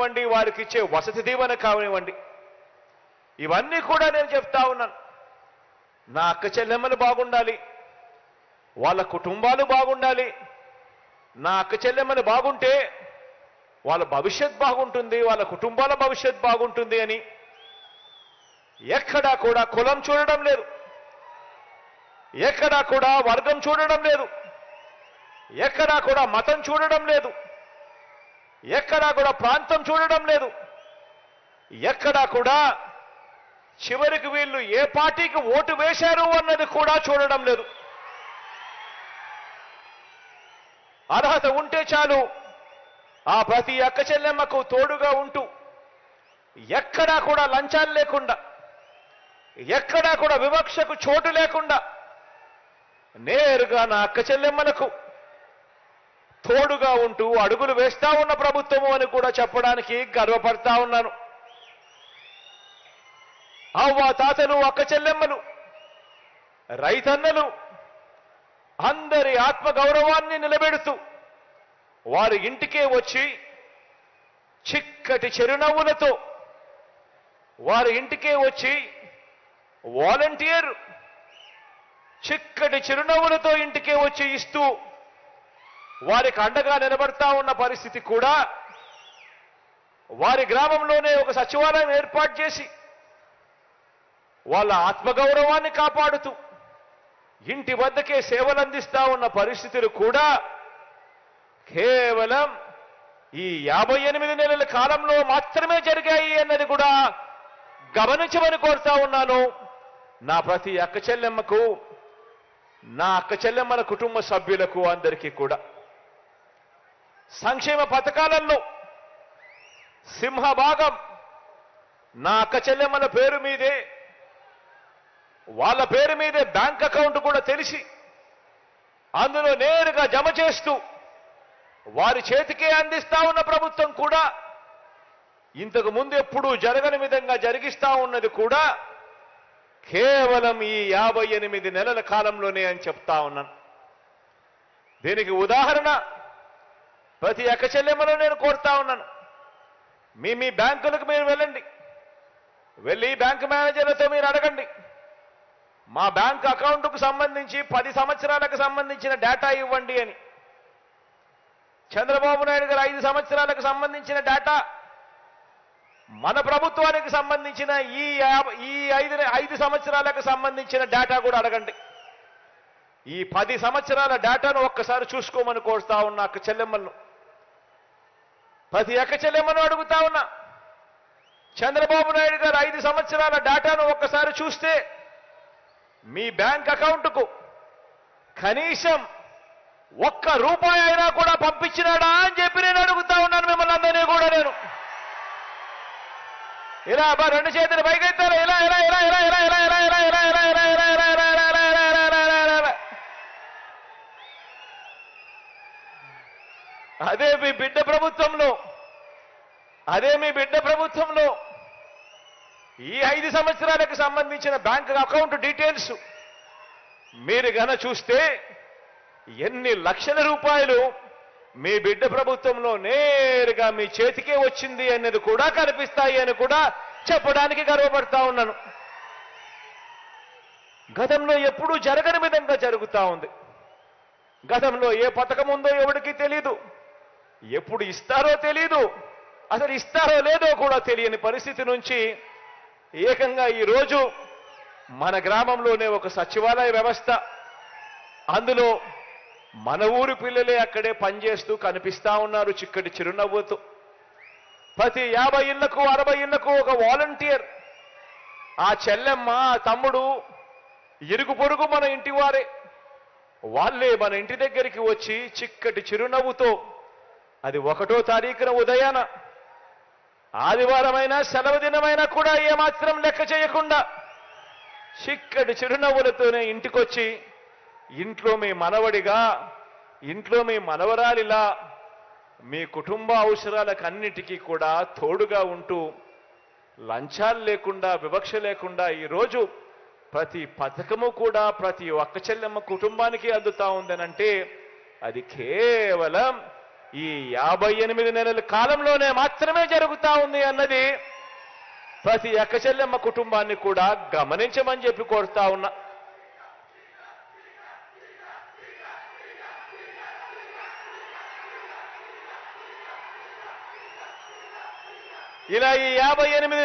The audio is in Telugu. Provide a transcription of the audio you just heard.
కానివ్వండి వారికి ఇచ్చే వసతి దీవెన కానివ్వండి. ఇవన్నీ కూడా నేను చెప్తా ఉన్నాను. నా అక్క చెల్లెమ్మలు బాగుండాలి వాళ్ళ కుటుంబాలు బాగుండాలి. నా అక్క చెల్లెమ్మలు బాగుంటే వాళ్ళ భవిష్యత్ బాగుంటుంది వాళ్ళ కుటుంబాల భవిష్యత్ బాగుంటుంది అని ఎక్కడా కూడా కులం చూడడం లేదు. ఎక్కడా కూడా వర్గం చూడడం లేదు. ఎక్కడా కూడా మతం చూడడం లేదు. ఎక్కడా కూడా ప్రాంతం చూడడం లేదు. ఎక్కడా కూడా చివరికి వీళ్ళు ఏ పార్టీకి ఓటు వేశారు అన్నది కూడా చూడడం లేదు. అర్హత ఉంటే చాలు ఆ ప్రతి అక్క చెల్లెమ్మకు తోడుగా ఉంటూ ఎక్కడా కూడా లంచాలు లేకుండా ఎక్కడా కూడా వివక్షకు చోటు లేకుండా నేరుగా నా అక్క చెల్లెమ్మలకు తోడుగా ఉంటూ అడుగులు వేస్తా ఉన్న ప్రభుత్వము అని కూడా చెప్పడానికి గర్వపడతా ఉన్నాను. అవ్వ తాతలు అక్క చెల్లెమ్మలు రైతన్నలు అందరి ఆత్మ గౌరవాన్ని నిలబెడుతూ వారి ఇంటికే వచ్చి చిక్కటి చిరునవ్వులతో వారి ఇంటికే వచ్చి వాలంటీర్ చిక్కటి చిరునవ్వులతో ఇంటికే వచ్చి ఇస్తూ వారికి అండగా నిలబడతా ఉన్న పరిస్థితి కూడా వారి గ్రామంలోనే ఒక సచివాలయం ఏర్పాటు చేసి వాళ్ళ ఆత్మగౌరవాన్ని కాపాడుతూ ఇంటి వద్దకే సేవలు అందిస్తా ఉన్న పరిస్థితులు కూడా కేవలం ఈ యాభై ఎనిమిది నెలల కాలంలో మాత్రమే జరిగాయి అన్నది కూడా గమనించమని కోరుతా ఉన్నాను. నా ప్రతి అక్క చెల్లెమ్మకు నా అక్క చెల్లెమ్మల కుటుంబ సభ్యులకు అందరికీ కూడా. సంక్షేమ పథకాలలో సింహభాగం. నా అక్క చెల్లెమ్మల పేరు మీదే. వాళ్ళ పేరు మీదే బ్యాంక్ అకౌంట్ కూడా తెలిసి అందులో నేరుగా జమ చేస్తూ వారి చేతికే అందిస్తా ఉన్న ప్రభుత్వం కూడా ఇంతకు ముందు ఎప్పుడూ జరగని విధంగా జరిగిస్తా ఉన్నది కూడా కేవలం ఈ యాభై ఎనిమిది నెలల కాలంలోనే అని చెప్తా ఉన్నాను. దీనికి ఉదాహరణ ప్రతి ఎక్క చెల్లెమ్మలో నేను కోరుతా ఉన్నాను. మీ మీ బ్యాంకులకు మీరు వెళ్ళండి. వెళ్ళి బ్యాంక్ మేనేజర్లతో మీరు అడగండి. మా బ్యాంక్ అకౌంట్కు సంబంధించి పది సంవత్సరాలకు సంబంధించిన డేటా ఇవ్వండి అని. చంద్రబాబు నాయుడు గారు ఐదు సంవత్సరాలకు సంబంధించిన డేటా మన ప్రభుత్వానికి సంబంధించిన ఈ ఈ ఐదు ఐదు సంవత్సరాలకు సంబంధించిన డేటా కూడా అడగండి. ఈ పది సంవత్సరాల డేటాను ఒక్కసారి చూసుకోమని కోరుతా ఉన్న అక్క చెల్లెమ్మలను ప్రతి ఎక్కచెల్లెమ్మను అడుగుతా ఉన్నా. చంద్రబాబు నాయుడు గారు ఐదు సంవత్సరాల డేటాను ఒక్కసారి చూస్తే మీ బ్యాంక్ అకౌంట్కు కనీసం ఒక్క రూపాయి అయినా కూడా పంపించినాడా అని చెప్పి నేను అడుగుతా ఉన్నాను మిమ్మల్ని అందరినీ కూడా నేను. ఇలా అబ్బా రెండు చేతులు పైకెత్తారు అదే మీ బిడ్డ ప్రభుత్వంలో. ఈ ఐదు సంవత్సరాలకు సంబంధించిన బ్యాంక్ అకౌంట్ డీటెయిల్స్ మీరు గన చూస్తే ఎన్ని లక్షల రూపాయలు మీ బిడ్డ ప్రభుత్వంలో నేరుగా మీ చేతికే వచ్చింది అనేది కూడా కనిపిస్తాయి అని కూడా చెప్పడానికి గర్వపడతా ఉన్నాను. గతంలో ఎప్పుడూ జరగని విధంగా జరుగుతా ఉంది. గతంలో ఏ పథకం ఉందో ఎవడికి తెలీదు. ఎప్పుడు ఇస్తారో తెలీదు. అసలు ఇస్తారో లేదో కూడా తెలియని పరిస్థితి నుంచి ఏకంగా ఈరోజు మన గ్రామంలోనే ఒక సచివాలయ వ్యవస్థ. అందులో మన ఊరి పిల్లలే అక్కడే పనిచేస్తూ కనిపిస్తా ఉన్నారు చిక్కటి చిరునవ్వుతో. ప్రతి యాభై ఇళ్ళకు అరవై ఇళ్ళకు ఒక వాలంటీర్. ఆ చెల్లెమ్మ ఆ తమ్ముడు ఇరుగు పొరుగు మన ఇంటి వారే. వాళ్ళే మన ఇంటి దగ్గరికి వచ్చి చిక్కటి చిరునవ్వుతో అది ఒకటో తారీఖున ఉదయాన ఆదివారమైనా సెలవు దినమైనా కూడా ఏమాత్రం లెక్క చేయకుండా చిక్కటి చిరునవ్వులతోనే ఇంటికొచ్చి ఇంట్లో మీ మనవడిగా ఇంట్లో మీ మనవరాలిలా మీ కుటుంబ అవసరాలకు అన్నిటికీ కూడా తోడుగా ఉంటూ లంచాలు లేకుండా వివక్ష లేకుండా ఈరోజు ప్రతి పథకము కూడా ప్రతి ఒక్క చెల్లెమ్మ కుటుంబానికి అందుతా ఉందనంటే అది కేవలం ఈ యాభై ఎనిమిది నెలల కాలంలోనే మాత్రమే జరుగుతా ఉంది అన్నది ప్రతి అక్కచెల్లెమ్మ కుటుంబాన్ని కూడా గమనించమని చెప్పి కోరుతా ఉన్నా. ఇలా ఈ యాభై ఎనిమిది